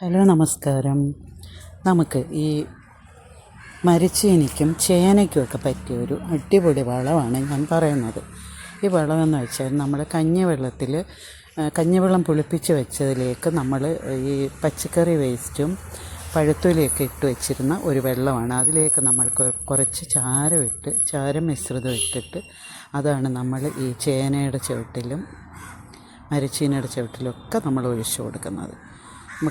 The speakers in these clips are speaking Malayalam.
ഹലോ നമസ്കാരം. നമുക്ക് ഈ മരച്ചീനിക്കും ചേനയ്ക്കുമൊക്കെ പറ്റിയ ഒരു അടിപൊളി വളമാണ് ഞാൻ പറയുന്നത്. ഈ വളമെന്ന് വെച്ചാൽ നമ്മൾ കഞ്ഞിവെള്ളത്തിൽ കഞ്ഞിവെള്ളം പുളിപ്പിച്ച് വെച്ചതിലേക്ക് നമ്മൾ ഈ പച്ചക്കറി വേസ്റ്റും പഴുത്തൊലിയൊക്കെ ഇട്ട് വെച്ചിരുന്ന ഒരു വെള്ളമാണ്. അതിലേക്ക് നമ്മൾ കുറച്ച് ചാരം ഇട്ട് ചാരം മിശ്രിതം ഇട്ടിട്ട് അതാണ് നമ്മൾ ഈ ചേനയുടെ ചുവട്ടിലും മരച്ചീനയുടെ ചുവട്ടിലൊക്കെ നമ്മൾ ഒഴിച്ചു കൊടുക്കുന്നത്.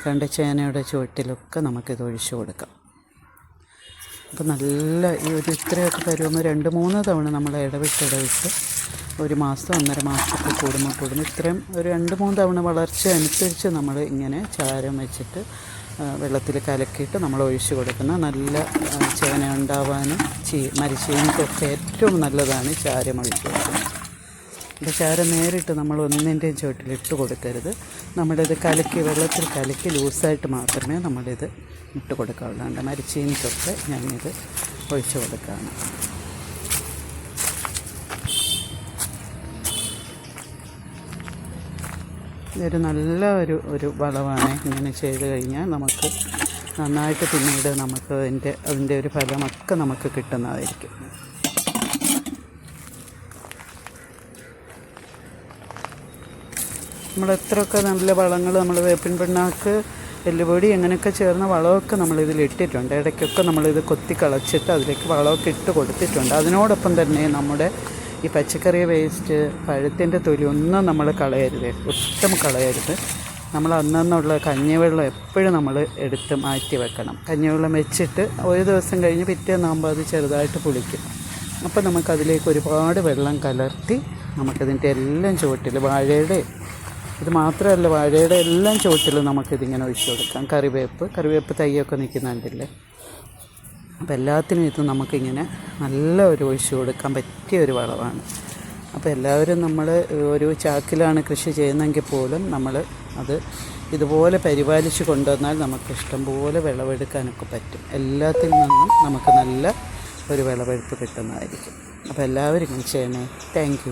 കണ്ട ചേനയുടെ ചുവട്ടിലൊക്കെ നമുക്കിത് ഒഴിച്ചു കൊടുക്കാം. അപ്പോൾ നല്ല ഈ ഒരു ഇത്രയൊക്കെ തരുമ്പോൾ രണ്ട് മൂന്ന് തവണ നമ്മൾ ഇടവിട്ട് ഇടവിട്ട് ഒരു മാസം ഒന്നര മാസമൊക്കെ കൂടുമ്പോൾ കൂടുമ്പോൾ ഇത്രയും ഒരു രണ്ട് മൂന്ന് തവണ വളർച്ച അനുസരിച്ച് നമ്മൾ ഇങ്ങനെ ചാരം വെച്ചിട്ട് വെള്ളത്തിൽ കലക്കിയിട്ട് നമ്മൾ ഒഴിച്ചു കൊടുക്കുന്ന നല്ല ചേന ഉണ്ടാവാനും ചീ മരിച്ചീനിക്കൊക്കെ ഏറ്റവും നല്ലതാണ് ചാരം ഒഴിച്ചു കൊടുക്കുന്നത് ചാരം നേരിട്ട് നമ്മൾ ഒന്നിന്റെയും ചുവട്ടിൽ ഇട്ട് കൊടുക്കരുത്. നമ്മളിത് കലക്കി വെള്ളത്തിൽ കലക്കി ലൂസായിട്ട് മാത്രമേ നമ്മളിത് ഇട്ട് കൊടുക്കാവുള്ളൂ. മരിച്ചീനിക്കൊക്കെ ഞാനിത് ഒഴിച്ചു കൊടുക്കുകയാണ്. ഇതൊരു നല്ല ഒരു ഒരു വളമാണ് ഇങ്ങനെ ചെയ്ത് കഴിഞ്ഞാൽ നമുക്ക് നന്നായിട്ട് പിന്നീട് നമുക്ക് അതിന്റെ അതിന്റെ ഒരു ഫലമൊക്കെ നമുക്ക് കിട്ടുന്നതായിരിക്കും. നമ്മൾ എത്രയൊക്കെ നല്ല വളങ്ങൾ നമ്മൾ വേപ്പിൻ പിണ്ണാക്ക് എല്ലുപൊടി അങ്ങനെയൊക്കെ ചേർന്ന വളമൊക്കെ നമ്മളിതിൽ ഇട്ടിട്ടുണ്ട്. ഇടയ്ക്കൊക്കെ നമ്മളിത് കൊത്തി കളച്ചിട്ട് അതിലേക്ക് വളമൊക്കെ ഇട്ട് കൊടുത്തിട്ടുണ്ട്. അതിനോടൊപ്പം തന്നെ നമ്മുടെ ഈ പച്ചക്കറി വേസ്റ്റ് പഴത്തിന്റെ തൊലി ഒന്നും നമ്മൾ കളയരുത്. ഒട്ടും കളയരുത്. നമ്മൾ അന്നുള്ള കഞ്ഞിവെള്ളം എപ്പോഴും നമ്മൾ എടുത്ത് മാറ്റി വെക്കണം. കഞ്ഞിവെള്ളം വെച്ചിട്ട് ഒരു ദിവസം കഴിഞ്ഞ് പിറ്റേന്നാകുമ്പോൾ അത് ചെറുതായിട്ട് പുളിക്കും. അപ്പോൾ നമുക്കതിലേക്ക് ഒരുപാട് വെള്ളം കലർത്തി നമുക്കതിന്റെ എല്ലാം ചുവട്ടിൽ വാഴയുടെ ഇത് മാത്രമല്ല വാഴയുടെ എല്ലാം ചുവട്ടിലും നമുക്കിതിങ്ങനെ ഒഴിച്ചു കൊടുക്കാം. കറിവേപ്പ് കറിവേപ്പ് തൈയൊക്കെ നിൽക്കുന്നുണ്ടല്ലേ അപ്പോൾ എല്ലാത്തിനും ഇത് നമുക്കിങ്ങനെ നല്ല ഒരു ഒഴിച്ചു കൊടുക്കാൻ പറ്റിയ ഒരു വളമാണ്. അപ്പോൾ എല്ലാവരും നമ്മൾ ഒരു ചാക്കിലാണ് കൃഷി ചെയ്യുന്നതെങ്കിൽ പോലും നമ്മൾ അത് ഇതുപോലെ പരിപാലിച്ച് കൊണ്ടുവന്നാൽ നമുക്ക് ഇഷ്ടംപോലെ വിളവെടുക്കാനൊക്കെ പറ്റും. എല്ലാത്തിൽ നിന്നും നമുക്ക് നല്ല ഒരു വിളവെടുപ്പ് കിട്ടുന്നതായിരിക്കും. അപ്പോൾ എല്ലാവരും ഇങ്ങനെ ചെയ്യണേ. താങ്ക്